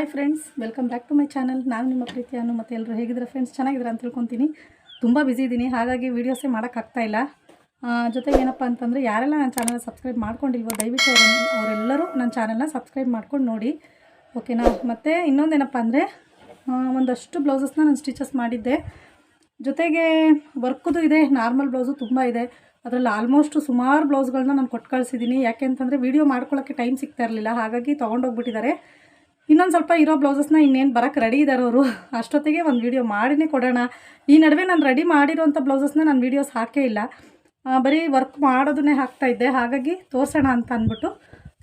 Hi friends welcome back to my channel ನಾನು ನಿಮ್ಮ ಪ್ರೀತಿ ಅನ್ನು ಮತ್ತು ಎಲ್ಲರೂ ಹೇಗಿದ್ರೆ ಫ್ರೆಂಡ್ಸ್ ಚೆನ್ನಾಗಿದ್ದಾರೆ ಅಂತ ತಿಳ್ಕೊತೀನಿ. ತುಂಬ ಬ್ಯುಸಿ ಇದ್ದೀನಿ ಹಾಗಾಗಿ ವೀಡಿಯೋಸೇ ಮಾಡೋಕ್ಕಾಗ್ತಾಯಿಲ್ಲ ಜೊತೆಗೆ ಏನಪ್ಪ ಅಂತಂದರೆ, ಯಾರೆಲ್ಲ ನನ್ನ ಚಾನಲ್ನ ಸಬ್ಸ್ಕ್ರೈಬ್ ಮಾಡ್ಕೊಂಡಿಲ್ವೋ, ದಯವಿಟ್ಟು ಅವ್ರ ಅವರೆಲ್ಲರೂ ನನ್ನ ಚಾನಲ್ನ ಸಬ್ಸ್ಕ್ರೈಬ್ ಮಾಡ್ಕೊಂಡು ನೋಡಿ. ಓಕೆನಾ ಮತ್ತು ಇನ್ನೊಂದೇನಪ್ಪ ಅಂದರೆ ಒಂದಷ್ಟು ಬ್ಲೌಸಸ್ನ ನಾನು ಸ್ಟಿಚಸ್ ಮಾಡಿದ್ದೆ. ಜೊತೆಗೆ ವರ್ಕದು ಇದೆ ನಾರ್ಮಲ್ ಬ್ಲೌಸು ತುಂಬ ಇದೆ. ಅದರಲ್ಲಿ ಆಲ್ಮೋಸ್ಟ್ ಸುಮಾರು ಬ್ಲೌಸ್ಗಳನ್ನ ನಾನು ಕೊಟ್ಟು ಕಳಿಸಿದ್ದೀನಿ ಯಾಕೆ ಅಂತಂದರೆ ವೀಡಿಯೋ ಮಾಡ್ಕೊಳ್ಳೋಕ್ಕೆ ಟೈಮ್ ಸಿಗ್ತಾ ಇರಲಿಲ್ಲ, ಹಾಗಾಗಿ ತೊಗೊಂಡೋಗ್ಬಿಟ್ಟಿದ್ದಾರೆ. ಇನ್ನೊಂದು ಸ್ವಲ್ಪ ಇರೋ ಬ್ಲೌಸಸ್ನ ಇನ್ನೇನು ಬರೋಕ್ಕೆ ರೆಡಿ ಇದ್ದಾರೆ ಅವರು. ಅಷ್ಟೊತ್ತಿಗೆ ಒಂದು ವೀಡಿಯೋ ಮಾಡಿನೇ ಕೊಡೋಣ. ಈ ನಡುವೆ ನಾನು ರೆಡಿ ಮಾಡಿರೋಂಥ ಬ್ಲೌಸಸ್ನ ನಾನು ವೀಡಿಯೋಸ್ ಹಾಕೇ ಇಲ್ಲ. ಬರೀ ವರ್ಕ್ ಮಾಡೋದನ್ನೇ ಹಾಕ್ತಾ ಇದ್ದೆ. ಹಾಗಾಗಿ ತೋರಿಸೋಣ ಅಂತ ಅಂದ್ಬಿಟ್ಟು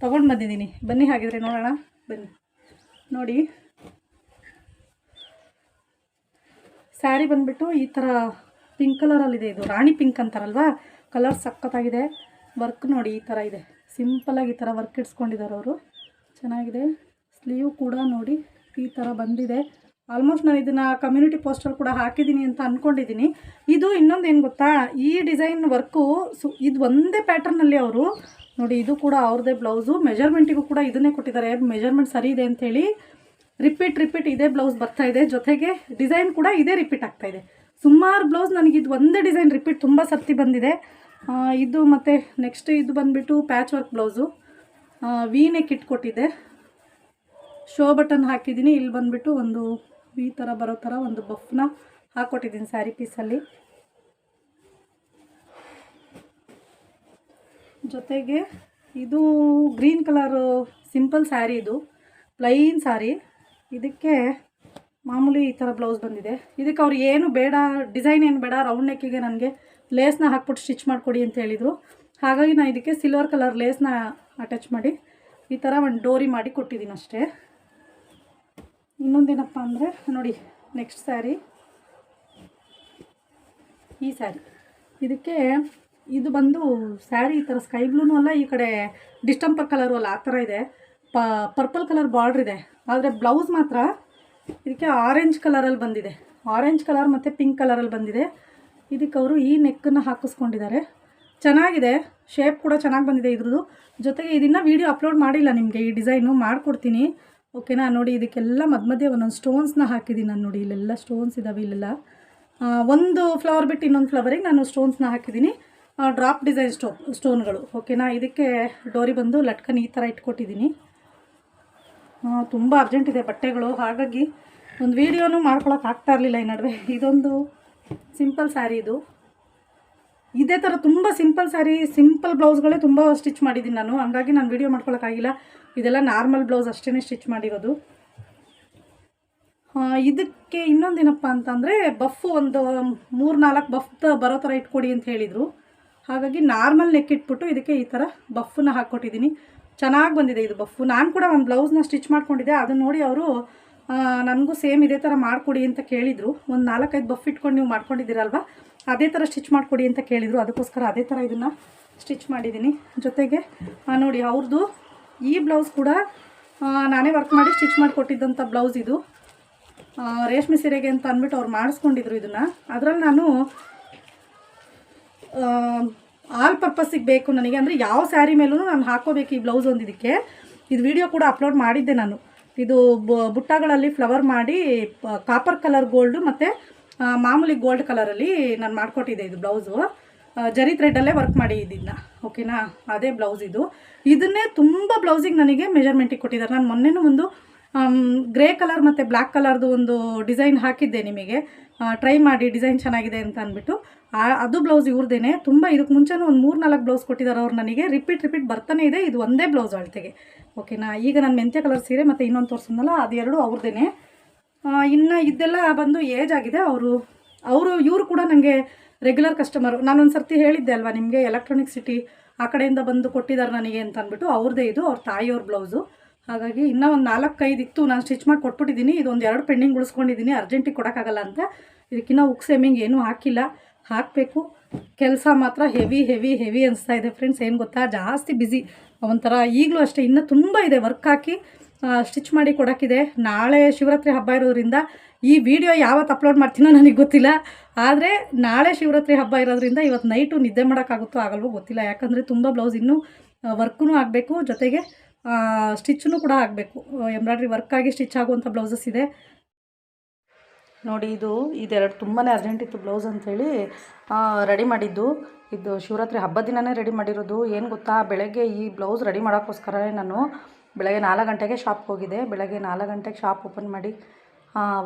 ತೊಗೊಂಡು ಬಂದಿದ್ದೀನಿ. ಬನ್ನಿ ಹಾಗಿದ್ರೆ ನೋಡೋಣ. ಬನ್ನಿ. ನೋಡಿ. ಸ್ಯಾರಿ ಬಂದ್ಬಿಟ್ಟು ಈ ಥರ ಪಿಂಕ್ ಕಲರಲ್ಲಿದೆ ಇದು ರಾಣಿ ಪಿಂಕ್ ಅಂತಾರಲ್ವಾ? ಕಲರ್ ಸಕ್ಕತ್ತಾಗಿದೆ ವರ್ಕ್ ನೋಡಿ ಈ ಥರ ಇದೆ. ಸಿಂಪಲಾಗಿ ಈ ಥರ ವರ್ಕ್ ಇಡ್ಸ್ಕೊಂಡಿದ್ದಾರೆ ಅವರು. ಚೆನ್ನಾಗಿದೆ. ಸ್ಲೀವ್ ಕೂಡ ನೋಡಿ ಈ ಥರ ಬಂದಿದೆ. ಆಲ್ಮೋಸ್ಟ್ ನಾನು ಇದನ್ನು ಕಮ್ಯುನಿಟಿ ಪೋಸ್ಟಲ್ಲಿ ಕೂಡ ಹಾಕಿದ್ದೀನಿ ಅಂತ ಅಂದ್ಕೊಂಡಿದ್ದೀನಿ ಇದು ಇನ್ನೊಂದು ಏನು ಗೊತ್ತಾ? ಈ ಡಿಸೈನ್ ವರ್ಕು ಸು ಇದು ಒಂದೇ ಪ್ಯಾಟರ್ನಲ್ಲಿ ಅವರು ನೋಡಿ, ಇದು ಕೂಡ ಅವ್ರದೇ ಬ್ಲೌಸು ಮೆಜರ್ಮೆಂಟಿಗೂ ಕೂಡ ಇದನ್ನೇ ಕೊಟ್ಟಿದ್ದಾರೆ. ಮೆಜರ್ಮೆಂಟ್ ಸರಿ ಇದೆ ಅಂಥೇಳಿ ರಿಪೀಟ್ ರಿಪೀಟ್ ಇದೇ ಬ್ಲೌಸ್ ಬರ್ತಾ ಇದೆ. ಜೊತೆಗೆ ಡಿಸೈನ್ ಕೂಡ ಇದೇ ರಿಪೀಟ್ ಆಗ್ತಾ ಇದೆ. ಸುಮಾರು ಬ್ಲೌಸ್ ನನಗೆ ಇದು ಒಂದೇ ಡಿಸೈನ್ ರಿಪೀಟ್ ತುಂಬ ಸರ್ತಿ ಬಂದಿದೆ. ಇದು ಮತ್ತು ನೆಕ್ಸ್ಟ್ ಇದು ಬಂದುಬಿಟ್ಟು patch work blouse V neck ಇಟ್ಕೊಟ್ಟಿದ್ದೆ. Show button ಹಾಕಿದ್ದೀನಿ. ಇಲ್ಲಿ ಬಂದುಬಿಟ್ಟು ಒಂದು ಈ ಥರ ಬರೋ ಥರ ಒಂದು ಬಫ್ನ ಹಾಕ್ಕೊಟ್ಟಿದ್ದೀನಿ ಸ್ಯಾರಿ ಪೀಸಲ್ಲಿ. ಜೊತೆಗೆ ಇದು ಗ್ರೀನ್ ಕಲರು ಸಿಂಪಲ್ ಸ್ಯಾರಿ ಇದು, ಪ್ಲೈನ್ ಸ್ಯಾರಿ. ಇದಕ್ಕೆ ಮಾಮೂಲಿ ಈ ಥರ ಬ್ಲೌಸ್ ಬಂದಿದೆ. ಇದಕ್ಕೆ ಅವ್ರು ಏನು ಬೇಡ, ಡಿಸೈನ್ ಏನು ಬೇಡ ರೌಂಡ್ ನೆಕ್ಕಿಗೆ ನನಗೆ ಲೇಸ್ನ ಹಾಕ್ಬಿಟ್ಟು ಸ್ಟಿಚ್ ಮಾಡಿಕೊಡಿ ಅಂತ ಹೇಳಿದರು. ಹಾಗಾಗಿ ನಾನು ಇದಕ್ಕೆ ಸಿಲ್ವರ್ ಕಲರ್ ಲೇಸ್ನ ಅಟ್ಯಾಚ್ ಮಾಡಿ ಈ ಥರ ಒಂದು ಡೋರಿ ಮಾಡಿ ಕೊಟ್ಟಿದ್ದೀನಿ ಅಷ್ಟೇ. ಇನ್ನೊಂದೇನಪ್ಪ ಅಂದರೆ, ನೋಡಿ ನೆಕ್ಸ್ಟ್ ಸ್ಯಾರಿ ಈ ಸ್ಯಾರಿ ಇದಕ್ಕೆ ಇದು ಬಂದು ಸ್ಯಾರಿ ಈ ಥರ ಸ್ಕೈ ಬ್ಲೂನೂ ಅಲ್ಲ, ಈ ಕಡೆ ಡಿಸ್ಟಂಪರ್ ಕಲರು ಅಲ್ಲ, ಆ ಥರ ಇದೆ. ಪ ಪರ್ಪಲ್ ಕಲರ್ ಬಾರ್ಡ್ರ್ ಇದೆ. ಆದರೆ ಬ್ಲೌಸ್ ಮಾತ್ರ ಇದಕ್ಕೆ ಆರೆಂಜ್ ಕಲರಲ್ಲಿ ಬಂದಿದೆ. ಆರೆಂಜ್ ಕಲರ್ ಮತ್ತು ಪಿಂಕ್ ಕಲರಲ್ಲಿ ಬಂದಿದೆ. ಇದಕ್ಕೆ ಅವರು ಈ ನೆಕ್ಕನ್ನು ಹಾಕಿಸ್ಕೊಂಡಿದ್ದಾರೆ. ಚೆನ್ನಾಗಿದೆ. ಶೇಪ್ ಕೂಡ ಚೆನ್ನಾಗಿ ಬಂದಿದೆ ಇದ್ರದ್ದು. ಜೊತೆಗೆ ಇದನ್ನು ವೀಡಿಯೋ ಅಪ್ಲೋಡ್ ಮಾಡಿಲ್ಲ ನಿಮಗೆ, ಈ ಡಿಸೈನು ಮಾಡಿಕೊಡ್ತೀನಿ. ಓಕೆನಾ? ನೋಡಿ, ಇದಕ್ಕೆಲ್ಲ ಮಧ್ಯ ಮಧ್ಯೆ ಒಂದೊಂದು ಸ್ಟೋನ್ಸ್ನ ಹಾಕಿದ್ದೀನಿ ನಾನು ನೋಡಿ. ಇಲ್ಲೆಲ್ಲ ಸ್ಟೋನ್ಸ್ ಇದ್ದಾವೆ ಇಲ್ಲೆಲ್ಲ. ಒಂದು ಫ್ಲವರ್ ಬಿಟ್ಟು ಇನ್ನೊಂದು ಫ್ಲವರಿಗೆ ನಾನು ಸ್ಟೋನ್ಸ್ನ ಹಾಕಿದ್ದೀನಿ. ಡ್ರಾಪ್ ಡಿಸೈನ್ ಸ್ಟೋ ಸ್ಟೋನ್ಗಳು ಓಕೆನಾ? ಇದಕ್ಕೆ ಡೋರಿ ಬಂದು ಲಟ್ಕನ್ ಈ ಥರ ಇಟ್ಕೊಟ್ಟಿದ್ದೀನಿ. ತುಂಬ ಅರ್ಜೆಂಟ್ ಇದೆ ಬಟ್ಟೆಗಳು. ಹಾಗಾಗಿ ಒಂದು ವೀಡಿಯೋನೂ ಮಾಡ್ಕೊಳಕ್ಕೆ ಆಗ್ತಾ ಇರಲಿಲ್ಲ ಈ ನಡುವೆ. ಇದೊಂದು ಸಿಂಪಲ್ ಸ್ಯಾರಿ ಇದು. ಇದೇ ಥರ ತುಂಬ ಸಿಂಪಲ್ ಸ್ಯಾರಿ ಸಿಂಪಲ್ ಬ್ಲೌಸ್ಗಳೇ ತುಂಬ ಸ್ಟಿಚ್ ಮಾಡಿದ್ದೀನಿ ನಾನು. ಹಂಗಾಗಿ ನಾನು ವೀಡಿಯೋ ಮಾಡ್ಕೊಳಕ್ಕಾಗಿಲ್ಲ ಇದೆಲ್ಲ ನಾರ್ಮಲ್ ಬ್ಲೌಸ್ ಅಷ್ಟೇ ಸ್ಟಿಚ್ ಮಾಡಿರೋದು. ಇದಕ್ಕೆ ಇನ್ನೊಂದೇನಪ್ಪ ಅಂತಂದರೆ ಬಫ್ ಒಂದು ಮೂರು ನಾಲ್ಕು ಬಫ್ ಬರೋ ಥರ ಇಟ್ಕೊಡಿ ಅಂತ ಹೇಳಿದರು. ಹಾಗಾಗಿ ನಾರ್ಮಲ್ ನೆಕ್ ಇಟ್ಬಿಟ್ಟು ಇದಕ್ಕೆ ಈ ಥರ ಬಫ್ನ ಹಾಕ್ಕೊಟ್ಟಿದ್ದೀನಿ ಚೆನ್ನಾಗಿ ಬಂದಿದೆ ಇದು ಬಫ್ಫು ನಾನು ಕೂಡ ಒಂದು ಬ್ಲೌಸ್ನ ಸ್ಟಿಚ್ ಮಾಡ್ಕೊಂಡಿದ್ದೆ. ಅದನ್ನು ನೋಡಿ ಅವರು ನನಗೂ ಸೇಮ್ ಇದೇ ಥರ ಮಾಡಿಕೊಡಿ ಅಂತ ಕೇಳಿದರು. ಒಂದು ನಾಲ್ಕೈದು ಬಫ್ ಇಟ್ಕೊಂಡು ನೀವು ಮಾಡ್ಕೊಂಡಿದ್ದೀರಲ್ವ? ಅದೇ ಥರ ಸ್ಟಿಚ್ ಮಾಡಿಕೊಡಿ ಅಂತ ಕೇಳಿದರು. ಅದಕ್ಕೋಸ್ಕರ ಅದೇ ಥರ ಇದನ್ನು ಸ್ಟಿಚ್ ಮಾಡಿದ್ದೀನಿ. ಜೊತೆಗೆ ನೋಡಿ ಅವ್ರದ್ದು ಈ ಬ್ಲೌಸ್ ಕೂಡ ನಾನೇ ವರ್ಕ್ ಮಾಡಿ ಸ್ಟಿಚ್ ಮಾಡಿಕೊಟ್ಟಿದ್ದಂಥ ಬ್ಲೌಸ್ ಇದು. ರೇಷ್ಮೆ ಸೀರೆಗೆ ಅಂತ ಅಂದ್ಬಿಟ್ಟು ಅವ್ರು ಮಾಡಿಸ್ಕೊಂಡಿದ್ರು ಇದನ್ನು. ಅದರಲ್ಲಿ ನಾನು ಆಲ್ ಪರ್ಪಸ್ಸಿಗೆ ಬೇಕು ನನಗೆ. ಅಂದರೆ ಯಾವ ಸ್ಯಾರಿ ಮೇಲೂ ನಾನು ಹಾಕೋಬೇಕು ಈ ಬ್ಲೌಸ್ ಒಂದಿದ್ದಕ್ಕೆ ಇದು ವಿಡಿಯೋ ಕೂಡ ಅಪ್ಲೋಡ್ ಮಾಡಿದ್ದೆ ನಾನು. ಇದು ಬುಟ್ಟಗಳಲ್ಲಿ ಫ್ಲವರ್ ಮಾಡಿ ಕಾಪರ್ ಕಲರ್ ಗೋಲ್ಡು ಮತ್ತು ಮಾಮೂಲಿ ಗೋಲ್ಡ್ ಕಲರಲ್ಲಿ ನಾನು ಮಾಡಿಕೊಟ್ಟಿದ್ದೆ ಇದು ಬ್ಲೌಸು ಜರಿ ಥ್ರೆಡಲ್ಲೇ ವರ್ಕ್ ಮಾಡಿ ಇದನ್ನ ಓಕೆನಾ ಅದೇ ಬ್ಲೌಸ್ ಇದು. ಇದನ್ನೇ ತುಂಬ ಬ್ಲೌಸಿಗೆ ನನಗೆ ಮೆಜರ್ಮೆಂಟಿಗೆ ಕೊಟ್ಟಿದ್ದಾರೆ. ನಾನು ಮೊನ್ನೆನೂ ಒಂದು ಗ್ರೇ ಕಲರ್ ಮತ್ತು ಬ್ಲ್ಯಾಕ್ ಕಲರ್ದು ಒಂದು ಡಿಸೈನ್ ಹಾಕಿದ್ದೆ ನಿಮಗೆ. ಟ್ರೈ ಮಾಡಿ, ಡಿಸೈನ್ ಚೆನ್ನಾಗಿದೆ ಅಂತ ಅಂದ್ಬಿಟ್ಟು. ಅದು ಬ್ಲೌಸ್ ಇವ್ರದ್ದೇನೆ ತುಂಬ ಇದಕ್ಕೆ ಮುಂಚೆನೂ ಒಂದು ಮೂರು ನಾಲ್ಕು ಬ್ಲೌಸ್ ಕೊಟ್ಟಿದ್ದಾರೆ ಅವ್ರು ನನಗೆ. ರಿಪೀಟ್ ರಿಪೀಟ್ ಬರ್ತಾನೆ ಇದೆ. ಇದು ಒಂದೇ ಬ್ಲೌಸ್ ಅಳತೆಗೆ. ಓಕೆನಾ? ಈಗ ನಾನು ಮೆಂತ್ಯ ಕಲರ್ ಸೀರೆ ಮತ್ತು ಇನ್ನೊಂದು ತೋರಿಸಿದ್ನಲ್ಲ ಅದೆರಡು ಅವ್ರದ್ದೇನೆ ಇನ್ನು ಇದೆಲ್ಲ ಬಂದು ಏಜ್ ಆಗಿದೆ. ಅವರು ಅವರು, ಇವರು ಕೂಡ ನನಗೆ ರೆಗ್ಯುಲರ್ ಕಸ್ಟಮರು ನಾನೊಂದು ಸರ್ತಿ ಹೇಳಿದ್ದೆ ಅಲ್ವಾ ನಿಮಗೆ ಎಲೆಕ್ಟ್ರಾನಿಕ್ ಸಿಟಿ ಆ ಕಡೆಯಿಂದ ಬಂದು ಕೊಟ್ಟಿದ್ದಾರೆ ನನಗೆ ಅಂತ ಅಂದ್ಬಿಟ್ಟು. ಅವ್ರದ್ದೇ ಇದು, ಅವ್ರ ತಾಯಿಯವ್ರ ಬ್ಲೌಸು. ಹಾಗಾಗಿ ಇನ್ನೂ ಒಂದು ನಾಲ್ಕೈದು ಇತ್ತು, ನಾನು ಸ್ಟಿಚ್ ಮಾಡಿ ಕೊಟ್ಬಿಟ್ಟಿದ್ದೀನಿ ಇದೊಂದು ಎರಡು ಪೆಂಡಿಂಗ್ ಉಳಿಸ್ಕೊಂಡಿದ್ದೀನಿ ಅರ್ಜೆಂಟಿಗೆ ಕೊಡೋಕ್ಕಾಗಲ್ಲ ಅಂತ. ಇದಕ್ಕಿನ್ನ ಉಕ್ಸ್ ಎಮ್ಮಿಂಗ್ ಏನೂ ಹಾಕಿಲ್ಲ. ಹಾಕಬೇಕು. ಕೆಲಸ ಮಾತ್ರ ಹೆವಿ ಹೆವಿ ಹೆವಿ ಅನಿಸ್ತಾ ಇದೆ ಫ್ರೆಂಡ್ಸ್ ಏನು ಗೊತ್ತಾ? ಜಾಸ್ತಿ ಬ್ಯುಸಿ ಒಂಥರ ಈಗಲೂ ಅಷ್ಟೇ. ಇನ್ನೂ ತುಂಬ ಇದೆ ವರ್ಕ್ ಹಾಕಿ ಸ್ಟಿಚ್ ಮಾಡಿ ಕೊಡೋಕ್ಕಿದೆ. ನಾಳೆ ಶಿವರಾತ್ರಿ ಹಬ್ಬ ಇರೋದ್ರಿಂದ ಈ ವಿಡಿಯೋ ಯಾವತ್ತು ಅಪ್ಲೋಡ್ ಮಾಡ್ತೀನೋ ನನಗೆ ಗೊತ್ತಿಲ್ಲ. ಆದರೆ ನಾಳೆ ಶಿವರಾತ್ರಿ ಹಬ್ಬ ಇರೋದ್ರಿಂದ ಇವತ್ತು ನೈಟು ನಿದ್ದೆ ಮಾಡೋಕ್ಕಾಗುತ್ತೋ ಆಗಲ್ವೋ ಗೊತ್ತಿಲ್ಲ. ಯಾಕಂದರೆ ತುಂಬ ಬ್ಲೌಸ್ ಇನ್ನೂ ವರ್ಕೂ ಆಗಬೇಕು. ಜೊತೆಗೆ ಸ್ಟಿಚ್ಚನ್ನು ಕೂಡ ಆಗಬೇಕು ಎಂಬ್ರಾಯ್ಡ್ರಿ ವರ್ಕಾಗಿ ಸ್ಟಿಚ್ ಆಗುವಂಥ ಬ್ಲೌಸಸ್ ಇದೆ. ನೋಡಿ, ಇದು ಇದೆರಡು ತುಂಬಾ ಅರ್ಜೆಂಟ್ ಇತ್ತು ಬ್ಲೌಸ್ ಅಂಥೇಳಿ ರೆಡಿ ಮಾಡಿದ್ದು. ಇದು ಶಿವರಾತ್ರಿ ಹಬ್ಬದ ದಿನವೇ ರೆಡಿ ಮಾಡಿರೋದು. ಏನು ಗೊತ್ತಾ, ಬೆಳಗ್ಗೆ ಈ ಬ್ಲೌಸ್ ರೆಡಿ ಮಾಡೋಕ್ಕೋಸ್ಕರನೇ ನಾನು ಬೆಳಗ್ಗೆ ನಾಲ್ಕು ಗಂಟೆಗೆ ಶಾಪ್ಗೆ ಹೋಗಿದ್ದೆ. ಬೆಳಗ್ಗೆ ನಾಲ್ಕು ಗಂಟೆಗೆ ಶಾಪ್ ಓಪನ್ ಮಾಡಿ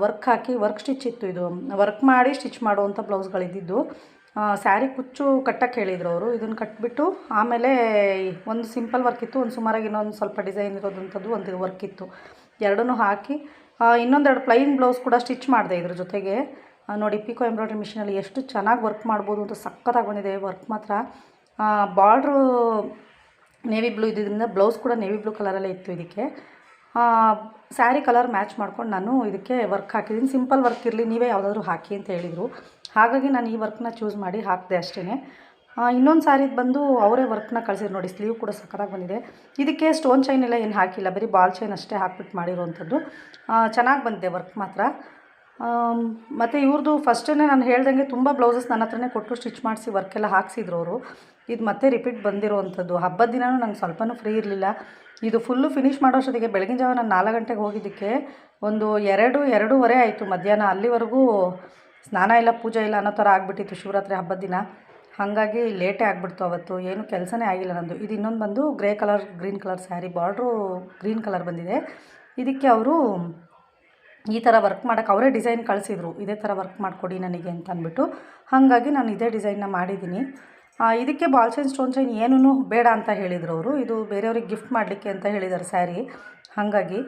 ವರ್ಕ್ ಹಾಕಿ ವರ್ಕ್ ಸ್ಟಿಚ್ ಇತ್ತು ಇದು. ವರ್ಕ್ ಮಾಡಿ ಸ್ಟಿಚ್ ಮಾಡುವಂಥ ಬ್ಲೌಸ್ಗಳಿದ್ದಿದ್ದು. ಸ್ಯಾರಿ ಕುಚ್ಚು ಕಟ್ಟಕ್ಕೆ ಹೇಳಿದರು ಅವರು. ಇದನ್ನು ಕಟ್ಬಿಟ್ಟು ಆಮೇಲೆ ಒಂದು ಸಿಂಪಲ್ ವರ್ಕ್ ಇತ್ತು, ಒಂದು ಸುಮಾರಾಗಿ ಇನ್ನೊಂದು ಸ್ವಲ್ಪ ಡಿಸೈನ್ ಇರೋದಂಥದ್ದು ಒಂದು ವರ್ಕ್ ಇತ್ತು. ಎರಡನ್ನೂ ಹಾಕಿ ಇನ್ನೊಂದೆರಡು ಪ್ಲೈನ್ ಬ್ಲೌಸ್ ಕೂಡ ಸ್ಟಿಚ್ ಮಾಡಿದೆ ಇದ್ರ ಜೊತೆಗೆ. ನೋಡಿ ಪಿಕೋ ಎಂಬ್ರಾಯ್ಡ್ರಿ ಮಿಷಿನಲ್ಲಿ ಎಷ್ಟು ಚೆನ್ನಾಗಿ ವರ್ಕ್ ಮಾಡ್ಬೋದು ಅಂತ ಸಖತ್ತಾಗಿ ಬಂದಿದೆ ವರ್ಕ್ ಮಾತ್ರ. ಬಾರ್ಡ್ರು ನೇವಿ ಬ್ಲೂ ಇದ್ದಿದ್ದರಿಂದ ಬ್ಲೌಸ್ ಕೂಡ ನೇವಿ ಬ್ಲೂ ಕಲರಲ್ಲೇ ಇತ್ತು ಇದಕ್ಕೆ. ಸ್ಯಾರಿ ಕಲರ್ ಮ್ಯಾಚ್ ಮಾಡ್ಕೊಂಡು ನಾನು ಇದಕ್ಕೆ ವರ್ಕ್ ಹಾಕಿದ್ದೀನಿ. ಸಿಂಪಲ್ ವರ್ಕ್ ಇರಲಿ, ನೀವೇ ಯಾವುದಾದ್ರೂ ಹಾಕಿ ಅಂತ ಹೇಳಿದರು. ಹಾಗಾಗಿ ನಾನು ಈ ವರ್ಕ್ನ ಚೂಸ್ ಮಾಡಿ ಹಾಕಿದೆ ಅಷ್ಟೇ ಇನ್ನೊಂದು ಸಾರಿ ಬಂದು ಅವರೇ ವರ್ಕ್ನ ಕಳಿಸಿದ್ರು ನೋಡಿ ಸ್ಲೀವ್ ಕೂಡ ಸಕ್ಕತ್ತಾಗಿ ಬಂದಿದೆ. ಇದಕ್ಕೆ ಸ್ಟೋನ್ ಚೈನ್ ಎಲ್ಲ ಏನು ಹಾಕಿಲ್ಲ, ಬರೀ ಬಾಲ್ ಚೈನ್ ಅಷ್ಟೇ ಹಾಕ್ಬಿಟ್ಟು ಮಾಡಿರೋವಂಥದ್ದು ಚೆನ್ನಾಗಿ ಬಂದಿದೆ ವರ್ಕ್ ಮಾತ್ರ. ಮತ್ತು ಇವ್ರದ್ದು ಫಸ್ಟೇ ನಾನು ಹೇಳ್ದಂಗೆ ತುಂಬ ಬ್ಲೌಸಸ್ ನನ್ನ ಹತ್ರನೇ ಕೊಟ್ಟು ಸ್ಟಿಚ್ ಮಾಡಿಸಿ ವರ್ಕೆಲ್ಲ ಹಾಕ್ಸಿದ್ರು ಅವರು. ಇದು ಮತ್ತೆ ರಿಪೀಟ್ ಬಂದಿರೋವಂಥದ್ದು ಹಬ್ಬದ ದಿನವೂ ನಂಗೆ ಸ್ವಲ್ಪನೂ ಫ್ರೀ ಇರಲಿಲ್ಲ. ಇದು ಫುಲ್ಲು ಫಿನಿಷ್ ಮಾಡೋಷ್ಟೊತ್ತಿಗೆ ಬೆಳಗಿನ ಜಾವ ನಾನು ನಾಲ್ಕು ಗಂಟೆಗೆ ಹೋಗಿದ್ದಕ್ಕೆ ಒಂದು ಎರಡು, ಎರಡೂವರೆ ಆಯಿತು ಮಧ್ಯಾಹ್ನ ಅಲ್ಲಿವರೆಗೂ ಸ್ನಾನ ಇಲ್ಲ, ಪೂಜೆ ಇಲ್ಲ ಅನ್ನೋ ಥರ ಆಗಿಬಿಟ್ಟಿತ್ತು ಶಿವರಾತ್ರಿ ಹಬ್ಬದ ದಿನ. ಹಾಗಾಗಿ ಲೇಟೇ ಆಗಿಬಿಡ್ತು ಅವತ್ತು. ಏನು ಕೆಲಸನೇ ಆಗಿಲ್ಲ ನಂದು. ಇದು ಇನ್ನೊಂದು ಬಂದು grey colour, green colour sari, border green colour ಬಂದಿದೆ. ಇದಕ್ಕೆ ಅವರು ಈ ಥರ ವರ್ಕ್ ಮಾಡೋಕ್ಕೆ ಅವರೇ ಡಿಸೈನ್ ಕಳಿಸಿದ್ರು. ಇದೇ ಥರ ವರ್ಕ್ ಮಾಡಿಕೊಡಿ ನನಗೆ ಅಂತ ಅಂದ್ಬಿಟ್ಟು. ಹಾಗಾಗಿ ನಾನು ಇದೇ ಡಿಸೈನ್ನ ಮಾಡಿದ್ದೀನಿ. ಇದಕ್ಕೆ ಬಾಲ್ ಚೈನ್, ಸ್ಟೋನ್ ಚೈನ್ ಏನೂ ಬೇಡ ಅಂತ ಹೇಳಿದರು ಅವರು. ಇದು ಬೇರೆಯವ್ರಿಗೆ ಗಿಫ್ಟ್ ಮಾಡಲಿಕ್ಕೆ ಅಂತ ಹೇಳಿದ್ದಾರೆ ಸ್ಯಾರಿ. ಹಾಗಾಗಿ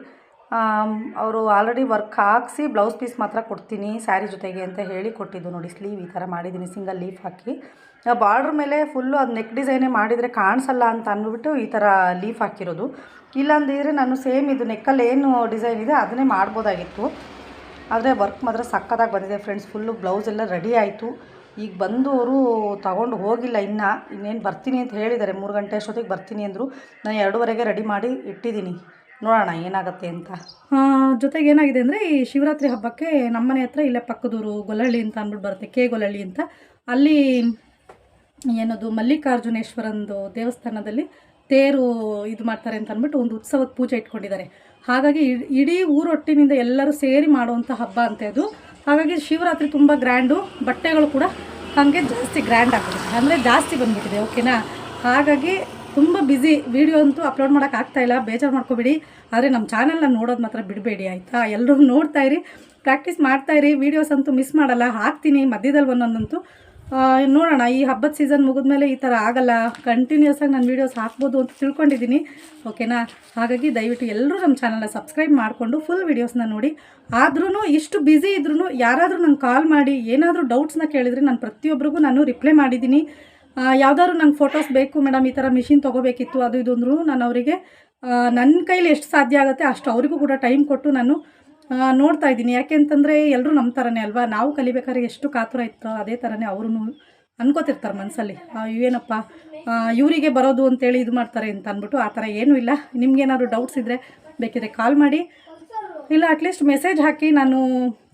ಅವರು ಆಲ್ರೆಡಿ ವರ್ಕ್ ಹಾಕಿಸಿ ಬ್ಲೌಸ್ ಪೀಸ್ ಮಾತ್ರ ಕೊಡ್ತೀನಿ ಸ್ಯಾರಿ ಜೊತೆಗೆ ಅಂತ ಹೇಳಿ ಕೊಟ್ಟಿದ್ದು ನೋಡಿ ಸ್ಲೀವ್ ಈ ಥರ ಮಾಡಿದ್ದೀನಿ ಸಿಂಗಲ್ ಲೀಫ್ ಹಾಕಿ. ಬಾರ್ಡ್ರ್ ಮೇಲೆ ಫುಲ್ಲು ಅದು ನೆಕ್ ಡಿಸೈನೇ ಮಾಡಿದರೆ ಕಾಣಿಸಲ್ಲ ಅಂತ ಅಂದ್ಬಿಟ್ಟು ಈ ಥರ ಲೀಫ್ ಹಾಕಿರೋದು. ಇಲ್ಲಾಂದಿದ್ರೆ ನಾನು ಸೇಮ್ ಇದು ನೆಕ್ಕಲ್ಲಿ ಏನು ಡಿಸೈನ್ ಇದೆ ಅದನ್ನೇ ಮಾಡ್ಬೋದಾಗಿತ್ತು. ಆದರೆ ವರ್ಕ್ ಮಾತ್ರ ಸಕ್ಕತ್ತಾಗಿ ಬಂದಿದೆ ಫ್ರೆಂಡ್ಸ್ ಫುಲ್ಲು ಬ್ಲೌಸ್ ಎಲ್ಲ ರೆಡಿ ಆಯಿತು. ಈಗ ಬಂದು ಅವರು ತಗೊಂಡು ಹೋಗಿಲ್ಲ ಇನ್ನು, ಇನ್ನೇನು ಬರ್ತೀನಿ ಅಂತ ಹೇಳಿದ್ದಾರೆ, ಮೂರು ಗಂಟೆ ಅಷ್ಟೊತ್ತಿಗೆ ಬರ್ತೀನಿ ಅಂದರು. ನಾನು ಎರಡೂವರೆಗೆ ರೆಡಿ ಮಾಡಿ ಇಟ್ಟಿದ್ದೀನಿ. ನೋಡೋಣ, ಏನಾಗುತ್ತೆ ಅಂತ. ಜೊತೆಗೆ ಏನಾಗಿದೆ ಅಂದರೆ, ಈ ಶಿವರಾತ್ರಿ ಹಬ್ಬಕ್ಕೆ ನಮ್ಮ ಮನೆ ಹತ್ರ ಇಲ್ಲೇ ಪಕ್ಕದೂರು ಗೊಲ್ಲಹಳ್ಳಿ ಅಂತ ಅಂದ್ಬಿಟ್ಟು ಬರುತ್ತೆ, ಕೆ ಗೊಲ್ಲಹಳ್ಳಿ ಅಂತ. ಅಲ್ಲಿ ಏನದು, ಮಲ್ಲಿಕಾರ್ಜುನೇಶ್ವರಂದು ದೇವಸ್ಥಾನದಲ್ಲಿ ತೇರು ಇದು ಮಾಡ್ತಾರೆ ಅಂತ ಅಂದ್ಬಿಟ್ಟು ಒಂದು ಉತ್ಸವದ ಪೂಜೆ ಇಟ್ಕೊಂಡಿದ್ದಾರೆ. ಹಾಗಾಗಿ ಇಡಿ ಊರೊಟ್ಟಿನಿಂದ ಎಲ್ಲರೂ ಸೇರಿ ಮಾಡುವಂಥ ಹಬ್ಬ ಅಂತ ಅದು ಹಾಗಾಗಿ ಶಿವರಾತ್ರಿ ತುಂಬ ಗ್ರ್ಯಾಂಡು, ಬಟ್ಟೆಗಳು ಕೂಡ ಹಾಗೆ ಜಾಸ್ತಿ ಗ್ರ್ಯಾಂಡ್ ಆಗ್ತದೆ ಅಂದರೆ ಜಾಸ್ತಿ ಬಂದ್ಬಿಟ್ಟಿದೆ, ಓಕೆನಾ? ಹಾಗಾಗಿ ತುಂಬ ಬ್ಯುಸಿ ವಿಡಿಯೋ ಅಂತೂ ಅಪ್ಲೋಡ್ ಮಾಡೋಕೆ ಆಗ್ತಾಯಿಲ್ಲ ಬೇಜಾರು ಮಾಡ್ಕೋಬೇಡಿ. ಆದರೆ ನಮ್ಮ ಚಾನಲ್ನ ನೋಡೋದು ಮಾತ್ರ ಬಿಡಬೇಡಿ, ಆಯಿತಾ? ಎಲ್ಲರೂ ನೋಡ್ತಾ ಇರಿ ಪ್ರಾಕ್ಟೀಸ್ ಮಾಡ್ತಾ ಇರಿ. ವೀಡಿಯೋಸ್ ಅಂತೂ ಮಿಸ್ ಮಾಡಲ್ಲ, ಹಾಕ್ತೀನಿ, ಮಧ್ಯದಲ್ಲಿ ಒಂದೊಂದಂತೂ. ನೋಡೋಣ, ಈ ಹಬ್ಬದ ಸೀಸನ್ ಮುಗಿದ್ಮೇಲೆ ಈ ಥರ ಆಗಲ್ಲ. ಕಂಟಿನ್ಯೂಸ್ ಆಗಿ ನಾನು ವೀಡಿಯೋಸ್ ಹಾಕ್ಬೋದು ಅಂತ ತಿಳ್ಕೊಂಡಿದ್ದೀನಿ. ಓಕೆನಾ ಹಾಗಾಗಿ ದಯವಿಟ್ಟು ಎಲ್ಲರೂ ನಮ್ಮ ಚಾನಲ್ನ ಸಬ್ಸ್ಕ್ರೈಬ್ ಮಾಡಿಕೊಂಡು ಫುಲ್ ವೀಡಿಯೋಸ್ನ ನೋಡಿ. ಆದ್ರೂ ಇಷ್ಟು ಬ್ಯುಸಿ ಇದ್ರೂ ಯಾರಾದರೂ ನಂಗೆ ಕಾಲ್ ಮಾಡಿ, ಏನಾದರೂ ಡೌಟ್ಸ್ನ ಕೇಳಿದರೆ ನಾನು ಪ್ರತಿಯೊಬ್ಬರಿಗೂ ನಾನು ರಿಪ್ಲೈ ಮಾಡಿದ್ದೀನಿ. ಯಾವ್ದಾದ್ರು ನಂಗೆ ಫೋಟೋಸ್ ಬೇಕು ಮೇಡಮ್ ಈ ಥರ ಮಿಷಿನ್ ತೊಗೋಬೇಕಿತ್ತು, ಅದು ಇದು ಅಂದ್ರೂ ನಾನು ಅವರಿಗೆ ನನ್ನ ಕೈಲಿ ಎಷ್ಟು ಸಾಧ್ಯ ಆಗುತ್ತೆ ಅಷ್ಟು ಅವರಿಗೂ ಕೂಡ ಟೈಮ್ ಕೊಟ್ಟು ನಾನು ನೋಡ್ತಾ ಇದ್ದೀನಿ. ಯಾಕೆ ಅಂತಂದರೆ ಎಲ್ಲರೂ ನಮ್ಮ ಥರನೇ ಅಲ್ವಾ? ನಾವು ಕಲಿಬೇಕಾದ್ರೆ ಎಷ್ಟು ಕಾತುರ ಇತ್ತು ಅದೇ ಥರನೇ ಅವ್ರೂ ಅನ್ಕೋತಿರ್ತಾರೆ ಮನಸ್ಸಲ್ಲಿ ಏನಪ್ಪ? ಇವರಿಗೆ ಬರೋದು ಅಂತೇಳಿ ಇದು ಮಾಡ್ತಾರೆ ಅಂತ ಅಂದ್ಬಿಟ್ಟು ಆ ಥರ ಏನೂ ಇಲ್ಲ. ನಿಮ್ಗೇನಾದ್ರು ಡೌಟ್ಸ್ ಇದ್ದರೆ ಬೇಕಿದ್ರೆ ಕಾಲ್ ಮಾಡಿ. ಇಲ್ಲ ಅಟ್ಲೀಸ್ಟ್ ಮೆಸೇಜ್ ಹಾಕಿ ನಾನು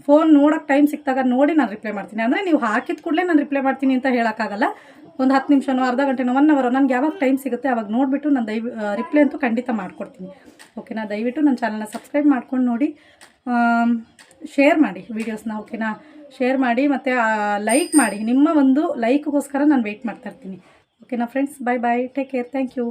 ಫೋನ್ ನೋಡೋಕ್ಕೆ ಟೈಮ್ ಸಿಕ್ಕಿದಾಗ ನೋಡಿ ನಾನು ರಿಪ್ಲೈ ಮಾಡ್ತೀನಿ. ಅಂದರೆ ನೀವು ಹಾಕಿದ ಕೂಡಲೇ ನಾನು ರಿಪ್ಲೈ ಮಾಡ್ತೀನಿ ಅಂತ ಹೇಳೋಕ್ಕಾಗಲ್ಲ. ಒಂದು ಹತ್ತು ನಿಮಿಷನೋ ಅರ್ಧ ಗಂಟೆನೋ ಒನ್ ಅವರ್ ನನಗೆ ಯಾವಾಗ ಟೈಮ್ ಸಿಗುತ್ತೆ ಅವಾಗ ನೋಡಿಬಿಟ್ಟು ನಾನು ದಯವಿ ರಿಪ್ಲೈ ಅಂತೂ ಖಂಡಿತ ಮಾಡಿಕೊಡ್ತೀನಿ. ಓಕೆನಾ ದಯವಿಟ್ಟು ನನ್ನ ಚಾನಲ್ನ ಸಬ್ಸ್ಕ್ರೈಬ್ ಮಾಡ್ಕೊಂಡು ನೋಡಿ. ಶೇರ್ ಮಾಡಿ ವೀಡಿಯೋಸ್ನ ಓಕೆನಾ ಶೇರ್ ಮಾಡಿ ಮತ್ತು ಲೈಕ್ ಮಾಡಿ. ನಿಮ್ಮ ಒಂದು ಲೈಕ್ಗೋಸ್ಕರ ನಾನು ವೆಯ್ಟ್ ಮಾಡ್ತಾ ಇರ್ತೀನಿ. ಓಕೆನಾ friends bye bye take care thank you